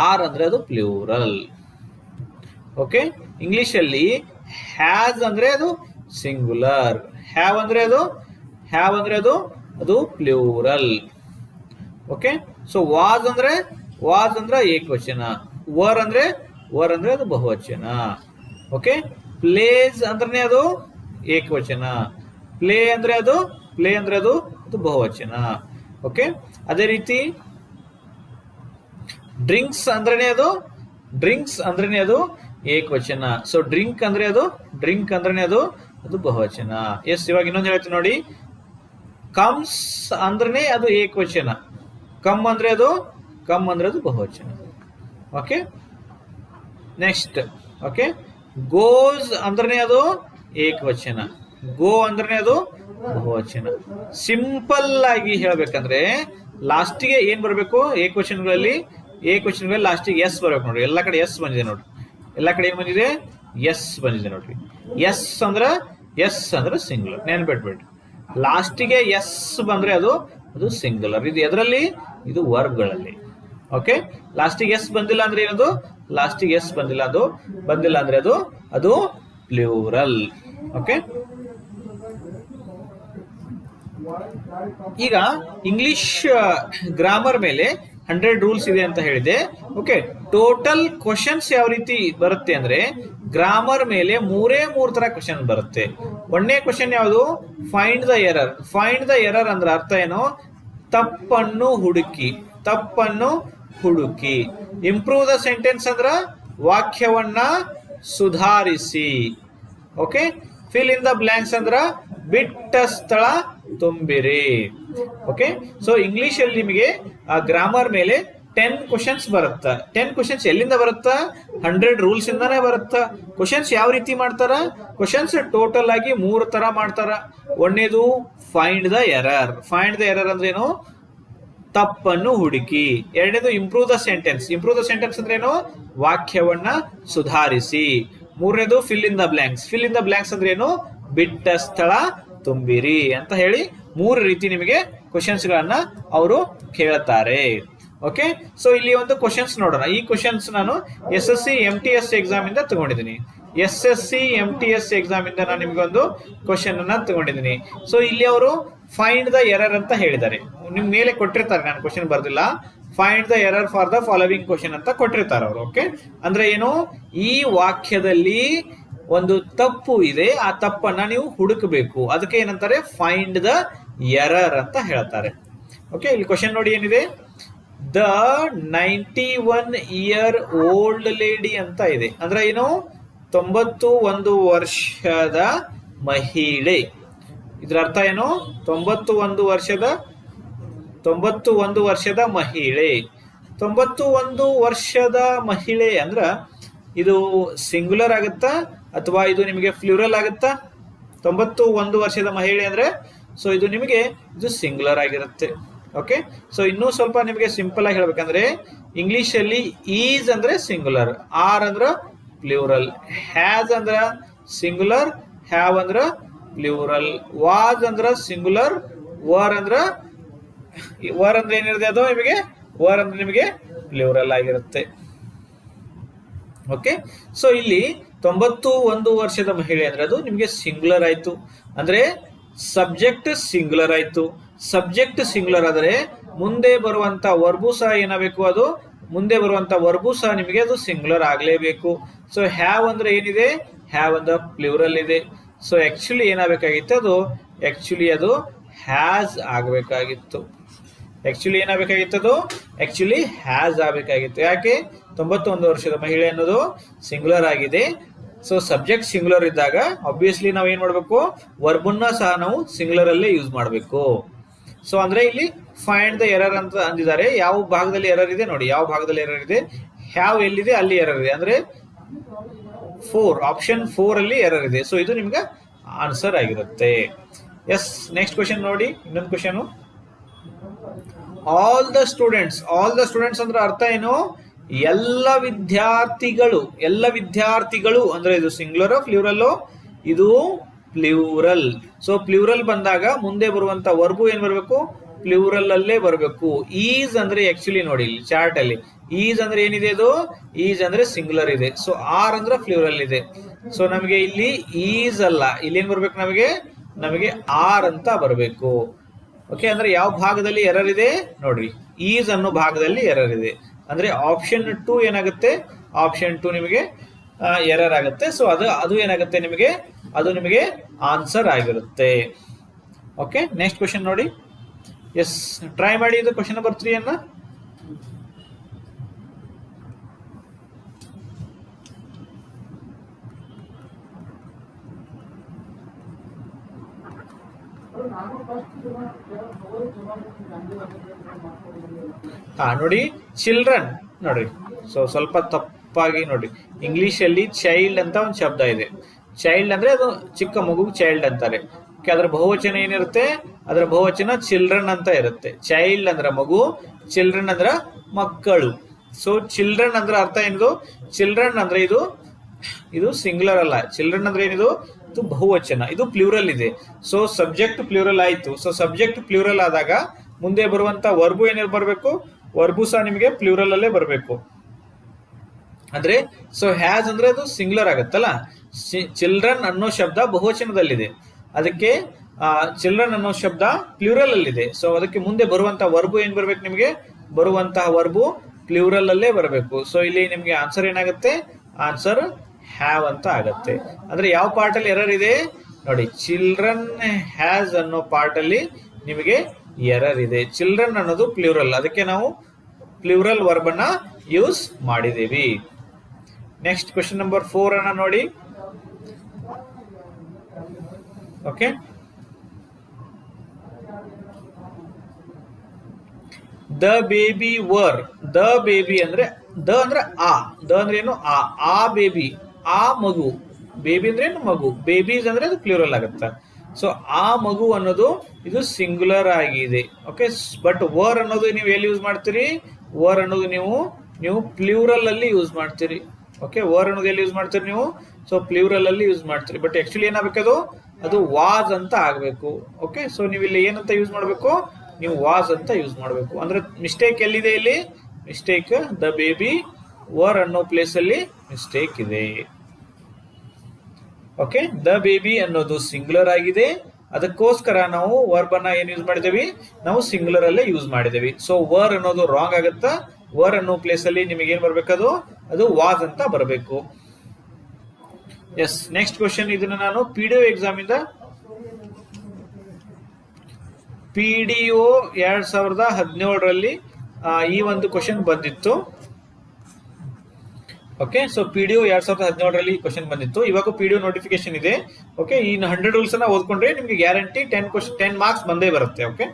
[SPEAKER 1] ಆರ್ ಅಂದ್ರೆ ಅದು ಪ್ಲೂರಲ್ ಓಕೆ ಇಂಗ್ಲಿಷಲ್ಲಿ ಹ್ಯಾಸ್ ಅಂದ್ರೆ ಅದು ಸಿಂಗುಲರ್ ಹ್ಯಾವ್ ಅಂದ್ರೆ ಅದು ಹ್ಯಾವ್ ಅಂದ್ರೆ ಅದು ಅದು ಪ್ಲೂರಲ್ ಓಕೆ ಸೊ ವಾಸ್ ಅಂದ್ರೆ ವಾಸ್ ಅಂದ್ರೆ ಏಕವಚನ. ವರ್ ಅಂದ್ರೆ ವರ್ ಅಂದ್ರೆ ಅದು ಬಹುವಚನ. ಓಕೆ ಪ್ಲೇಸ್ ಅಂದ್ರೆ ಅದು ಏಕವಚನ. ಪ್ಲೇ ಅಂದ್ರೆ ಅದು ಪ್ಲೇ ಅಂದ್ರೆ ಅದು ಅದು ಬಹುವಚನ. ಓಕೆ ಅದೇ ರೀತಿ ಡ್ರಿಂಕ್ಸ್ ಅಂದ್ರೆ ಅದು ಡ್ರಿಂಕ್ಸ್ ಅಂದ್ರೆ ಅದು ಏಕವಚನ. ಸೊ ಡ್ರಿಂಕ್ ಅಂದ್ರೆ ಅದು ಡ್ರಿಂಕ್ ಅಂದ್ರೆ ಅದು ಅದು ಬಹುವಚನ. ಎಸ್ ಇವಾಗ ಇನ್ನೊಂದು ಹೇಳ್ತೀನಿ ನೋಡಿ. ಕಮ್ಸ್ ಅಂದ್ರೆ ಅದು ಏಕವಚನ. ಕಮ್ ಅಂದ್ರೆ ಅದು ಕಮ್ ಅಂದ್ರೆ ಅದು ಬಹುವಚನ. ಓಕೆ ನೆಕ್ಸ್ಟ್ ಓಕೆ ಗೋಸ್ ಅಂದ್ರೆ ಅದು ಏಕವಚನ. ಗೋ ಅಂದ್ರೆ ಅದು ಬಹುವಚನ. ಸಿಂಪಲ್ ಆಗಿ ಹೇಳ್ಬೇಕಂದ್ರೆ ಲಾಸ್ಟಿಗೆ ಏನ್ ಬರಬೇಕು? ಏಕವಚನಗಳಲ್ಲಿ ಏಕವಚನಗಳಲ್ಲಿ ಲಾಸ್ಟಿಗೆ ಎಸ್ ಬರ್ಬೇಕು ನೋಡ್ರಿ. ಎಲ್ಲ ಕಡೆ ಎಸ್ ಬಂದಿದೆ ನೋಡ್ರಿ. ಎಲ್ಲ ಕಡೆ ಏನ್ ಬಂದಿದೆ? ಎಸ್ ಬಂದಿದೆ ನೋಡ್ರಿ. ಎಸ್ ಅಂದ್ರ ಎಸ್ ಅಂದ್ರೆ ಸಿಂಗುಲರ್ ನೆನ್ಬಿಟ್ಬಿಡ್ರಿ ಲಾಸ್ಟಿಗೆ ಎಸ್ ಬಂದ್ರೆ ಅದು ಅದು ಸಿಂಗುಲರ್ ಇದು ಎದರಲ್ಲಿ? ಇದು ವರ್ಗ್ಗಳಲ್ಲಿ ಓಕೆ ಲಾಸ್ಟಿಗೆ ಎಸ್ ಬಂದಿಲ್ಲ ಅಂದ್ರೆ ಏನದು? ಲಾಸ್ಟಿಗೆ ಎಸ್ ಬಂದಿಲ್ಲ ಅದು. ಬಂದಿಲ್ಲ ಅಂದ್ರೆ ಅದು ಅದು ಪ್ಲೂರಲ್ ಓಕೆ ಈಗ ಇಂಗ್ಲಿಷ್ ಗ್ರಾಮರ್ ಮೇಲೆ ಹಂಡ್ರೆಡ್ ರೂಲ್ಸ್ ಇದೆ ಅಂತ ಹೇಳಿದೆ. ಓಕೆ ಟೋಟಲ್ ಕ್ವಶನ್ಸ್ ಯಾವ ರೀತಿ ಬರುತ್ತೆ ಅಂದ್ರೆ ಗ್ರಾಮರ್ ಮೇಲೆ ಮೂರೇ ಮೂರ್ ತರ ಕ್ವಶನ್ ಬರುತ್ತೆ. ಒಂದನೇ ಕ್ವಶನ್ ಯಾವುದು? Find the error find the error ಅಂದ್ರೆ ಅರ್ಥ ಏನು? ತಪ್ಪನ್ನು ಹುಡುಕಿ. ತಪ್ಪನ್ನು ಹುಡುಕಿ. ಇಂಪ್ರೂವ್ ದ ಸೆಂಟೆನ್ಸ್ ಅಂದ್ರ ವಾಕ್ಯವನ್ನ ಸುಧಾರಿಸಿ. Okay fill in the blanks ಅಂದ್ರ ಬಿಟ್ಟ ಸ್ಥಳ ತುಂಬಿರಿ. ಓಕೆ ಸೊ ಇಂಗ್ಲಿಷ್ ಅಲ್ಲಿ ನಿಮಗೆ ಆ ಗ್ರಾಮರ್ ಮೇಲೆ ಟೆನ್ ಕ್ವಶನ್ಸ್ ಬರುತ್ತಾ. ಟೆನ್ ಕ್ವಶನ್ಸ್ ಎಲ್ಲಿಂದ ಬರುತ್ತಾ? ಹಂಡ್ರೆಡ್ ರೂಲ್ಸ್ ಇಂದನೇ ಬರುತ್ತಾ. ಕ್ವಶನ್ಸ್ ಯಾವ ರೀತಿ ಮಾಡ್ತಾರ? ಕ್ವಶನ್ಸ್ ಟೋಟಲ್ ಆಗಿ ಮೂರು ತರ ಮಾಡ್ತಾರ. ಒಂದನೇದು find the error find the error ಅಂದ್ರೆ ಏನು ತಪ್ಪನ್ನು ಹುಡುಕಿ. ಎರಡನೇದು improve the sentence improve the sentence ಅಂದ್ರೆ ಏನು? ವಾಕ್ಯವನ್ನ ಸುಧಾರಿಸಿ. ಮೂರನೇದು fill in the blanks fill in the blanks ಅಂದ್ರೆ ಏನು? ಬಿಟ್ಟ ಸ್ಥಳ ತುಂಬಿರಿ ಅಂತ ಹೇಳಿ ಮೂರು ರೀತಿ ನಿಮಗೆ ಕ್ವಶನ್ಸ್ ಗಳನ್ನ ಅವರು ಕೇಳುತ್ತಾರೆ ಓಕೆ ಸೊ ಇಲ್ಲಿ ಒಂದು ಕ್ವಶನ್ಸ್ ನೋಡೋಣ. ಈ ಕ್ವಶನ್ಸ್ ನಾನು S S C M T S exam ಇಂದ ತಗೊಂಡಿದ್ದೀನಿ. S S C M T S exam ಇಂದ ನಾನು ನಿಮಗೊಂದು ಅನ್ನ ತಗೊಂಡಿದ್ದೀನಿ. ಸೊ ಇಲ್ಲಿ ಅವರು ಫೈಂಡ್ ದ ಎರರ್ ಅಂತ ಹೇಳಿದ್ದಾರೆ. ನಿಮ್ ಮೇಲೆ ಕೊಟ್ಟಿರ್ತಾರೆ, ನಾನು question ಬರ್ದಿಲ್ಲ. Find the error for the following question ಅಂತ ಕೊಟ್ಟಿರ್ತಾರೆ ಅವರು ಓಕೆ ಅಂದ್ರೆ ಏನು? ಈ ವಾಕ್ಯದಲ್ಲಿ ಒಂದು ತಪ್ಪು ಇದೆ, ಆ ತಪ್ಪನ್ನ ನೀವು ಹುಡುಕಬೇಕು. ಅದಕ್ಕೆ ಏನಂತಾರೆ? ಫೈಂಡ್ ದ ಎರರ್ ಅಂತ ಹೇಳ್ತಾರೆ. ಓಕೆ ಇಲ್ಲಿ ಕ್ವಶನ್ ನೋಡಿ ಏನಿದೆ? The ninety one year old lady ಅಂತ ಇದೆ. ಅಂದ್ರೆ ಏನು? ತೊಂಬತ್ತು ಒಂದು ವರ್ಷದ ಮಹಿಳೆ. ಇದ್ರ ಅರ್ಥ ಏನು? ತೊಂಬತ್ತು ಒಂದು ವರ್ಷದ, ತೊಂಬತ್ತು ಒಂದು ವರ್ಷದ ಮಹಿಳೆ. ತೊಂಬತ್ತು ಒಂದು ವರ್ಷದ ಮಹಿಳೆ ಅಂದ್ರ ಇದು ಸಿಂಗ್ಯುಲರ್ ಆಗುತ್ತಾ? ಅಥವಾ ಇದು ನಿಮಗೆ ಫ್ಲೂರಲ್ ಆಗುತ್ತಾ? ತೊಂಬತ್ತು ಒಂದು ವರ್ಷದ ಮಹಿಳೆ ಅಂದ್ರೆ ಸೊ ಇದು ನಿಮಗೆ ಇದು ಸಿಂಗ್ಯುಲರ್ ಆಗಿರುತ್ತೆ. ಓಕೆ ಸೊ ಇನ್ನೂ ಸ್ವಲ್ಪ ನಿಮಗೆ ಸಿಂಪಲ್ ಆಗಿ ಹೇಳ್ಬೇಕಂದ್ರೆ ಇಂಗ್ಲಿಷ್ ಅಲ್ಲಿ ಈಸ್ ಅಂದ್ರೆ ಸಿಂಗ್ಯುಲರ್ ಆರ್ ಅಂದ್ರ ಪ್ಲೂರಲ್ ಹ್ಯಾಸ್ ಅಂದ್ರ ಸಿಂಗುಲರ್ ಹ್ಯಾವ್ ಅಂದ್ರ ಪ್ಲೂರಲ್ ವಾಜ್ ಅಂದ್ರ ಸಿಂಗುಲರ್ ವರ್ ಅಂದ್ರ ವರ್ ಅಂದ್ರೆ ಏನಿರುತ್ತೆ ಅದು ನಿಮಗೆ? ವರ್ ಅಂದ್ರೆ ನಿಮಗೆ ಪ್ಲೂರಲ್ ಆಗಿರುತ್ತೆ. ಓಕೆ ಸೊ ಇಲ್ಲಿ ತೊಂಬತ್ತು ಒಂದು ವರ್ಷದ ಮಹಿಳೆ ಅಂದ್ರೆ ಅದು ನಿಮಗೆ ಸಿಂಗುಲರ್ ಆಯ್ತು. ಅಂದ್ರೆ ಸಬ್ಜೆಕ್ಟ್ ಸಿಂಗುಲರ್ ಆಯ್ತು. ಸಬ್ಜೆಕ್ಟ್ ಸಿಂಗುಲರ್ ಆದರೆ ಮುಂದೆ ಬರುವಂತ ವರ್ಬು ಸಹ ಏನಾಗಬೇಕು ಅದು? ಮುಂದೆ ಬರುವಂತ ವರ್ಬು ಸಹ ನಿಮಗೆ ಅದು ಸಿಂಗ್ಯುಲರ್ ಆಗಲೇಬೇಕು. ಸೊ ಹ್ಯಾವ್ ಅಂದ್ರೆ ಏನಿದೆ? ಹ್ಯಾವ್ ಅಂದ್ರೆ ಪ್ಲೂರಲ್ ಇದೆ. ಸೊ ಆಕ್ಚುಲಿ ಏನಾಗಬೇಕಾಗಿತ್ತು ಅದು? ಆಕ್ಚುಲಿ ಅದು ಹ್ಯಾಸ್ ಆಗಬೇಕಾಗಿತ್ತು. ಆಕ್ಚುಲಿ ಏನಾಗಬೇಕಾಗಿತ್ತು ಅದು? ಆಕ್ಚುಲಿ ಹ್ಯಾಸ್ ಆಗಬೇಕಾಗಿತ್ತು. ಯಾಕೆ? ತೊಂಬತ್ತೊಂದು ವರ್ಷದ ಮಹಿಳೆ ಅನ್ನೋದು ಸಿಂಗ್ಯುಲರ್ ಆಗಿದೆ. ಸೊ ಸಬ್ಜೆಕ್ಟ್ ಸಿಂಗ್ಯುಲರ್ ಇದ್ದಾಗ ಆಬ್ವಿಯಸ್ಲಿ ನಾವು ಏನ್ ಮಾಡಬೇಕು? ವರ್ಬನ್ನ ಸಹ ನಾವು ಸಿಂಗ್ಯುಲರ್ ಅಲ್ಲೇ ಯೂಸ್ ಮಾಡಬೇಕು. ಸೊ ಅಂದ್ರೆ ಇಲ್ಲಿ ಫೈಂಡ್ ದ ಎರರ್ ಅಂತ ಅಂದಿದ್ದಾರೆ. ಯಾವ ಭಾಗದಲ್ಲಿ ಎರರ್ ಇದೆ ನೋಡಿ. ಯಾವ ಭಾಗದಲ್ಲಿ ಎರರ್ ಇದೆ? ಹ್ಯಾವ್ ಎಲ್ಲಿದೆ? ಅಲ್ಲಿ ಎರರ್ ಇದೆ. ಅಂದ್ರೆ ಫೋರ್ ಆಪ್ಷನ್ ಫೋರ್ ಅಲ್ಲಿ ಎರರ್ ಇದೆ. ಸೊ ಇದು ನಿಮ್ಗೆ ಆನ್ಸರ್ ಆಗಿರುತ್ತೆ. ಎಸ್ ನೆಕ್ಸ್ಟ್ ಕ್ವಶನ್ ನೋಡಿ. ಇನ್ನೊಂದು question all the students all the students ಅಂದ್ರೆ ಅರ್ಥ ಏನು? ಎಲ್ಲ ವಿದ್ಯಾರ್ಥಿಗಳು ಎಲ್ಲ ವಿದ್ಯಾರ್ಥಿಗಳು ಅಂದ್ರೆ ಇದು ಸಿಂಗ್ಲರ್ ಫ್ಲೂರಲ್ ಇದು ಪ್ಲೂರಲ್ ಸೊ ಪ್ಲೂರಲ್ ಬಂದಾಗ ಮುಂದೆ ಬರುವಂತ ವರ್ಬು ಏನ್ ಬರಬೇಕು? ಪ್ಲ್ಯೂರಲ್ ಅಲ್ಲೇ ಬರಬೇಕು. ಈಸ್ ಅಂದ್ರೆ ಆಕ್ಚುಲಿ ನೋಡಿ ಇಲ್ಲಿ ಚಾರ್ಟ್ ಅಲ್ಲಿ. ಈಸ್ ಅಂದ್ರೆ ಏನಿದೆ ಅದು ಈಸ್ ಅಂದ್ರೆ ಸಿಂಗುಲರ್ ಇದೆ. ಸೊ ಆರ್ ಅಂದ್ರೆ ಪ್ಲೂರಲ್ ಇದೆ. ಸೊ ನಮಗೆ ಇಲ್ಲಿ ಈಸ್ ಅಲ್ಲ. ಇಲ್ಲಿ ಏನ್ ಬರ್ಬೇಕು ನಮಗೆ? ನಮಗೆ ಆರ್ ಅಂತ ಬರಬೇಕು. ಓಕೆ ಅಂದ್ರೆ ಯಾವ ಭಾಗದಲ್ಲಿ ಎರರ್ ಇದೆ? ನೋಡ್ರಿ. ಈಸ್ ಅನ್ನೋ ಭಾಗದಲ್ಲಿ ಎರರ್ ಇದೆ. ಅಂದ್ರೆ ಆಪ್ಷನ್ ಟು ಏನಾಗುತ್ತೆ? ಆಪ್ಷನ್ ಟು ನಿಮಗೆ ಎರರ್ ಆಗುತ್ತೆ. ಸೊ ಅದು ಅದು ಏನಾಗುತ್ತೆ ನಿಮಗೆ? ಅದು ನಿಮಗೆ ಆನ್ಸರ್ ಆಗಿರುತ್ತೆ. ಓಕೆ ನೆಕ್ಸ್ಟ್ ಕ್ವಶನ್ ನೋಡಿ. ಎಸ್ ಟ್ರೈ ಮಾಡಿ ಇದು ಕ್ವಶನ್ ನಂಬರ್ ತ್ರೀ ಅನ್ನ. ನೋಡಿ ಚಿಲ್ಡ್ರನ್ ನೋಡಿ. ಸೊ ಸ್ವಲ್ಪ ತಪ್ಪಾಗಿ ನೋಡಿ. ಇಂಗ್ಲಿಷ್ ಅಲ್ಲಿ ಚೈಲ್ಡ್ ಅಂತ ಒಂದು ಶಬ್ದ ಇದೆ. ಚೈಲ್ಡ್ ಅಂದ್ರೆ ಅದು ಚಿಕ್ಕ ಮಗು ಚೈಲ್ಡ್ ಅಂತಾರೆ. ಅದರ ಬಹುವಚನ ಏನಿರುತ್ತೆ? ಅದರ ಬಹುವಚನ ಚಿಲ್ಡ್ರನ್ ಅಂತ ಇರುತ್ತೆ. ಚೈಲ್ಡ್ ಅಂದ್ರೆ ಮಗು ಚಿಲ್ಡ್ರನ್ ಅಂದ್ರೆ ಮಕ್ಕಳು. ಸೊ ಚಿಲ್ಡ್ರನ್ ಅಂದ್ರೆ ಅರ್ಥ ಏನಿದು ಚಿಲ್ಡ್ರನ್ ಅಂದ್ರೆ ಇದು ಇದು ಸಿಂಗ್ಯುಲರ್ ಅಲ್ಲ. ಚಿಲ್ಡ್ರನ್ ಅಂದ್ರೆ ಏನಿದು? ಇದು ಬಹುವಚನ. ಇದು ಪ್ಲೂರಲ್ ಇದೆ. ಸೊ ಸಬ್ಜೆಕ್ಟ್ ಪ್ಲೂರಲ್ ಆಯ್ತು. ಸೊ ಸಬ್ಜೆಕ್ಟ್ ಪ್ಲೂರಲ್ ಆದಾಗ ಮುಂದೆ ಬರುವಂತ ವರ್ಬು ಏನಿರ್ ಬರಬೇಕು? ವರ್ಬು ಸಹ ನಿಮಗೆ ಪ್ಲೂರಲ್ ಅಲ್ಲೇ ಬರಬೇಕು. ಅಂದ್ರೆ ಸೊ ಹ್ಯಾಸ್ ಅಂದ್ರೆ ಅದು ಸಿಂಗ್ಯುಲರ್ ಆಗತ್ತಲ್ಲ? ಚಿಲ್ಡ್ರನ್ ಅನ್ನೋ ಶಬ್ದ ಬಹುವಚನದಲ್ಲಿದೆ. ಅದಕ್ಕೆ ಚಿಲ್ಡ್ರನ್ ಅನ್ನೋ ಶಬ್ದ ಪ್ಲೂರಲ್ ಅಲ್ಲಿದೆ. ಸೊ ಅದಕ್ಕೆ ಮುಂದೆ ಬರುವಂತಹ ವರ್ಬು ಏನ್ ಬರ್ಬೇಕು ನಿಮಗೆ? ಬರುವಂತಹ ವರ್ಬು ಪ್ಲೂರಲ್ ಅಲ್ಲೇ ಬರಬೇಕು. ಸೊ ಇಲ್ಲಿ ನಿಮ್ಗೆ ಆನ್ಸರ್ ಏನಾಗುತ್ತೆ? ಆನ್ಸರ್ ಹ್ಯಾವ್ ಅಂತ ಆಗತ್ತೆ. ಅಂದ್ರೆ ಯಾವ ಪಾರ್ಟ್ ಅಲ್ಲಿ ಎರರ್ ಇದೆ? ನೋಡಿ ಚಿಲ್ಡ್ರನ್ ಹ್ಯಾಸ್ ಅನ್ನೋ ಪಾರ್ಟ್ ಅಲ್ಲಿ ನಿಮಗೆ ಎರರ್ ಇದೆ. ಚಿಲ್ಡ್ರನ್ ಅನ್ನೋದು ಪ್ಲೂರಲ್ ಅದಕ್ಕೆ ನಾವು ಪ್ಲೂರಲ್ ವರ್ಬ್ ಅನ್ನ ಯೂಸ್ ಮಾಡಿದೀವಿ ನೆಕ್ಸ್ಟ್ ಕ್ವೆಶನ್ ನಂಬರ್ ಫೋರ್ ಅನ್ನ ನೋಡಿ. Okay the baby were. The baby ಅಂದ್ರೆ, ದ ಅಂದ್ರೆ ಆ. ದ ಅಂದ್ರೆ ಏನು? ಆ. ಆ ಬೇಬಿ. ಆ ಮಗು. ಬೇಬಿ ಅಂದ್ರೆ ಏನು? ಮಗು. ಬೇಬೀಸ್ ಅಂದ್ರೆ ಅದು ಪ್ಲೂರಲ್ ಆಗುತ್ತೆ. ಸೊ ಆ ಮಗು ಅನ್ನೋದು ಇದು ಸಿಂಗುಲರ್ ಆಗಿದೆ. ಓಕೆ ಬಟ್ ವರ್ ಅನ್ನೋದು ನೀವು ಎಲ್ಲಿ ಯೂಸ್ ಮಾಡ್ತೀರಿ? ವರ್ ಅನ್ನೋದು ನೀವು ನೀವು ಪ್ಲೂರಲ್ ಅಲ್ಲಿ ಯೂಸ್ ಮಾಡ್ತೀರಿ. ಓಕೆ ವರ್ ಅನ್ನೋದು ಎಲ್ಲಿ ಯೂಸ್ ಮಾಡ್ತೀರಿ ನೀವು? ಸೊ ಪ್ಲೂರಲ್ ಅಲ್ಲಿ ಯೂಸ್ ಮಾಡ್ತೀರಿ. ಬಟ್ ಆಕ್ಚುಲಿ ಏನಾಗಬೇಕದು? ಅದು ವಾಸ್ ಅಂತ ಆಗಬೇಕು. ಓಕೆ ಸೊ ನೀವು ಇಲ್ಲಿ ಏನಂತ ಯೂಸ್ ಮಾಡಬೇಕು? ನೀವು ವಾಸ್ ಅಂತ ಯೂಸ್ ಮಾಡಬೇಕು. ಅಂದ್ರೆ ಮಿಸ್ಟೇಕ್ ಎಲ್ಲಿದೆ ಇಲ್ಲಿ? ಮಿಸ್ಟೇಕ್ ದ ಬೇಬಿ ವರ್ ಅನ್ನೋ ಪ್ಲೇಸ್ ಅಲ್ಲಿ ಮಿಸ್ಟೇಕ್ ಇದೆ. ಓಕೆ ದ ಬೇಬಿ ಅನ್ನೋದು ಸಿಂಗ್ಯುಲರ್ ಆಗಿದೆ. ಅದಕ್ಕೋಸ್ಕರ ನಾವು ವರ್ಬ್ ಅನ್ನ ಏನ್ ಯೂಸ್ ಮಾಡಿದೇವಿ? ನಾವು ಸಿಂಗ್ಯುಲರ್ ಅಲ್ಲೇ ಯೂಸ್ ಮಾಡಿದೇವಿ. ಸೊ ವರ್ ಅನ್ನೋದು ರಾಂಗ್ ಆಗುತ್ತಾ? ವರ್ ಅನ್ನೋ ಪ್ಲೇಸ್ ಅಲ್ಲಿ ನಿಮಗೆ ಏನ್ ಬರ್ಬೇಕದು? ಅದು ವಾಸ್ ಅಂತ ಬರಬೇಕು. ಎಸ್ ನೆಕ್ಸ್ಟ್ ಕ್ವಶನ್ ಇದನ್ನ ನಾನು ಪಿ ಡಿ ಎಕ್ಸಾಮ್ ಇಂದ ಪಿ ಡಿ ಒ ಎರಡ್ ಸಾವಿರದ ಹದಿನೇಳರಲ್ಲಿ ಈ ಒಂದು ಕ್ವಶನ್ ಬಂದಿತ್ತು. Okay so P D O ಎರಡ್ ಸಾವಿರದ ಹದಿನೇಳರಲ್ಲಿ ಕ್ವಶನ್ ಬಂದಿತ್ತು. ಇವಾಗ ಪಿ ಡಿ ಒ ನೋಟಿಫಿಕೇಶನ್ ಇದೆ. ಓಕೆ ಈ ಹಂಡ್ರೆಡ್ ರೂಲ್ಸ್ ಅನ್ನ ಓದ್ಕೊಂಡ್ರೆ ನಿಮ್ಗೆ guarantee ten question ten marks ಬಂದೇ ಬರುತ್ತೆ ಓಕೆ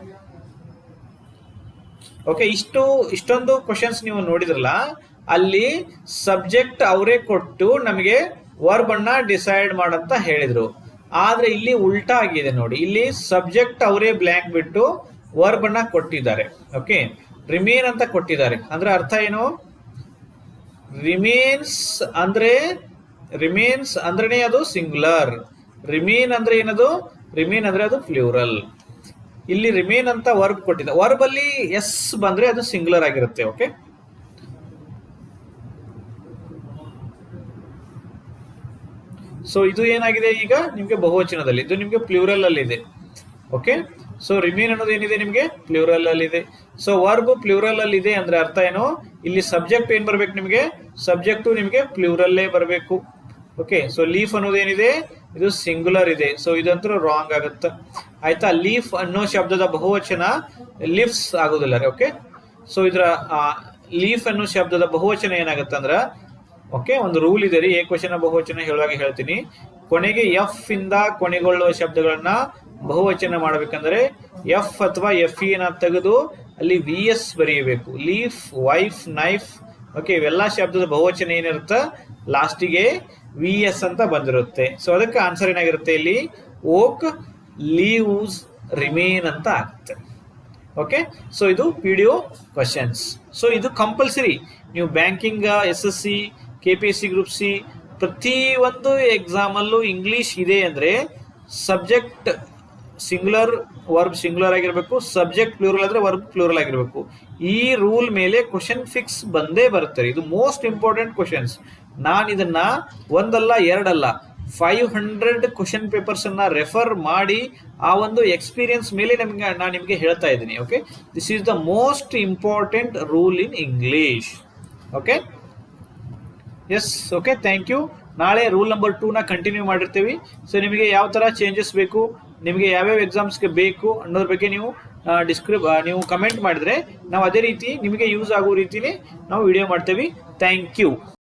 [SPEAKER 1] ಓಕೆ ಇಷ್ಟು, ಇಷ್ಟೊಂದು ಕ್ವಶನ್ಸ್ ನೀವು ನೋಡಿದ್ರಲ್ಲ, ಅಲ್ಲಿ ಸಬ್ಜೆಕ್ಟ್ ಅವರೇ ಕೊಟ್ಟು ನಮಗೆ ವರ್ಬ್ ಅನ್ನ ಡಿಸೈಡ್ ಮಾಡಂತ ಹೇಳಿದ್ರು. ಆದ್ರೆ ಇಲ್ಲಿ ಉಲ್ಟಾ ಆಗಿದೆ ನೋಡಿ. ಇಲ್ಲಿ ಸಬ್ಜೆಕ್ಟ್ ಅವರೇ ಬ್ಲ್ಯಾಂಕ್ ಬಿಟ್ಟು ವರ್ಬ್ ಅನ್ನ ಕೊಟ್ಟಿದ್ದಾರೆ. ಓಕೆ? ರಿಮೇನ್ ಅಂತ ಕೊಟ್ಟಿದ್ದಾರೆ. ಅಂದ್ರೆ ಅರ್ಥ ಏನು? ರಿಮೇನ್ಸ್ ಅಂದ್ರೆ ರಿಮೇನ್ಸ್ ಅಂದ್ರೆ ಅದು ಸಿಂಗ್ಯುಲರ್. ರಿಮೇನ್ ಅಂದ್ರೆ ಏನದು? ರಿಮೇನ್ ಅಂದ್ರೆ ಅದು ಫ್ಲೂರಲ್. ಇಲ್ಲಿ ರಿಮೇನ್ ಅಂತ ವರ್ಬ್ ಕೊಟ್ಟಿದೆ ವರ್ಬ್ ಅಲ್ಲಿ ಎಸ್ ಬಂದ್ರೆ ಅದು ಸಿಂಗ್ಯುಲರ್ ಆಗಿರುತ್ತೆ. ಓಕೆ? ಸೊ ಇದು ಏನಾಗಿದೆ ಈಗ ನಿಮ್ಗೆ ಬಹುವಚನದಲ್ಲಿ, ಇದು ನಿಮ್ಗೆ ಪ್ಲೂರಲ್ ಅಲ್ಲಿ ಇದೆ ಓಕೆ ಸೊ ರಿಮೇನ್ ಅನ್ನೋದು ಏನಿದೆ ನಿಮ್ಗೆ? ಪ್ಲೂರಲ್ ಅಲ್ಲಿ ಇದೆ ಸೊ ವರ್ಬ್ ಪ್ಲೂರಲ್ ಅಲ್ಲಿ ಇದೆ ಅಂದ್ರೆ ಅರ್ಥ ಏನು? ಇಲ್ಲಿ ಸಬ್ಜೆಕ್ಟ್ ಏನ್ ಬರ್ಬೇಕು ನಿಮ್ಗೆ? ಸಬ್ಜೆಕ್ಟ್ ನಿಮ್ಗೆ ಪ್ಲೂರಲ್ಲೇ ಬರಬೇಕು. ಓಕೆ ಸೊ ಲೀಫ್ ಅನ್ನೋದು ಏನಿದೆ? ಇದು ಸಿಂಗುಲರ್ ಇದೆ. ಸೊ ಇದಂತೂ ರಾಂಗ್ ಆಗುತ್ತೆ. ಆಯ್ತಾ? ಲೀಫ್ ಅನ್ನೋ ಶಬ್ದದ ಬಹುವಚನ ಲಿಫ್ಸ್ ಆಗೋದಿಲ್ಲ. ಓಕೆ ಸೊ ಇದರ ಲೀಫ್ ಅನ್ನೋ ಶಬ್ದದ ಬಹುವಚನ ಏನಾಗುತ್ತೆ ಅಂದ್ರ ಓಕೆ ಒಂದು ರೂಲ್ ಇದೆ ರೀ ಏಕವಚನ ಬಹುವಚನ ಹೇಳುವಾಗ ಹೇಳ್ತೀನಿ. ಕೊನೆಗೆ ಎಫ್ ಇಂದ ಕೊನೆಗೊಳ್ಳುವ ಶಬ್ದಗಳನ್ನ ಬಹುವಚನ ಮಾಡಬೇಕಂದ್ರೆ ಎಫ್ ಅಥವಾ ಎಫ್ ಇನ ತೆಗೆದು ಅಲ್ಲಿ ವಿ ಎಸ್ ಬರೆಯಬೇಕು. ಲೀಫ್ ವೈಫ್ ನೈಫ್ ಓಕೆ ಇವೆಲ್ಲ ಶಬ್ದದ ಬಹುವಚನ ಏನಿರುತ್ತೆ? ಲಾಸ್ಟಿಗೆ ವಿ ಎಸ್ ಅಂತ ಬಂದಿರುತ್ತೆ. ಸೊ ಅದಕ್ಕೆ ಆನ್ಸರ್ ಏನಾಗಿರುತ್ತೆ ಇಲ್ಲಿ? ಓಕ್ ಲೀವ್ಸ್ ರಿಮೇನ್ ಅಂತ ಆಗುತ್ತೆ. ಓಕೆ ಸೊ ಇದು P D O questions so ಇದು ಕಂಪಲ್ಸರಿ ನೀವು banking S S C K P C group C ಪ್ರತಿ ಒಂದು ಎಕ್ಸಾಮಲ್ಲೂ ಇಂಗ್ಲೀಷ್ ಇದೆ ಅಂದರೆ ಸಬ್ಜೆಕ್ಟ್ ಸಿಂಗ್ಯುಲರ್ ವರ್ಬ್ ಸಿಂಗ್ಯುಲರ್ ಆಗಿರಬೇಕು ಸಬ್ಜೆಕ್ಟ್ ಪ್ಲೂರಲ್ ಆದರೆ ವರ್ಬ್ ಪ್ಲೂರಲ್ ಆಗಿರಬೇಕು. ಈ ರೂಲ್ ಮೇಲೆ ಕ್ವಶನ್ ಫಿಕ್ಸ್ ಬಂದೇ ಬರುತ್ತೆ ಇದು ಮೋಸ್ಟ್ ಇಂಪಾರ್ಟೆಂಟ್ ಕ್ವಶನ್ಸ್ ನಾನು ಇದನ್ನ ಒಂದಲ್ಲ, ಎರಡಲ್ಲ ಫೈವ್ ಹಂಡ್ರೆಡ್ ಕ್ವಶನ್ ಪೇಪರ್ಸ್ ಅನ್ನ ರೆಫರ್ ಮಾಡಿ ಆ ಒಂದು ಎಕ್ಸ್ಪೀರಿಯನ್ಸ್ ಮೇಲೆ ನಮಗೆ, ನಾನು ನಿಮಗೆ ಹೇಳ್ತಾ ಇದ್ದೀನಿ okay this is the most important rule in English okay yes okay thank you ನಾಳೆ ರೂಲ್ ನಂಬರ್ ಟೂನ ಕಂಟಿನ್ಯೂ ಮಾಡಿರ್ತೀವಿ. ಸೊ ನಿಮಗೆ ಯಾವ ತರ ಚೇಂಜಸ್ ಬೇಕು, ನಿಮಗೆ ಯಾವ್ಯಾವ ಎಕ್ಸಾಮ್ಸ್ಗೆ ಬೇಕು ಅನ್ನೋದ್ರ ಬಗ್ಗೆ ನೀವು ಡಿಸ್ಕ್ರಿಪ್ ನೀವು ಕಮೆಂಟ್ ಮಾಡಿದ್ರೆ ನಾವು ಅದೇ ರೀತಿ ನಿಮಗೆ ಯೂಸ್ ಆಗೋ ರೀತಿಲಿ ನಾವು ವಿಡಿಯೋ ಮಾಡ್ತೇವೆ. Thank you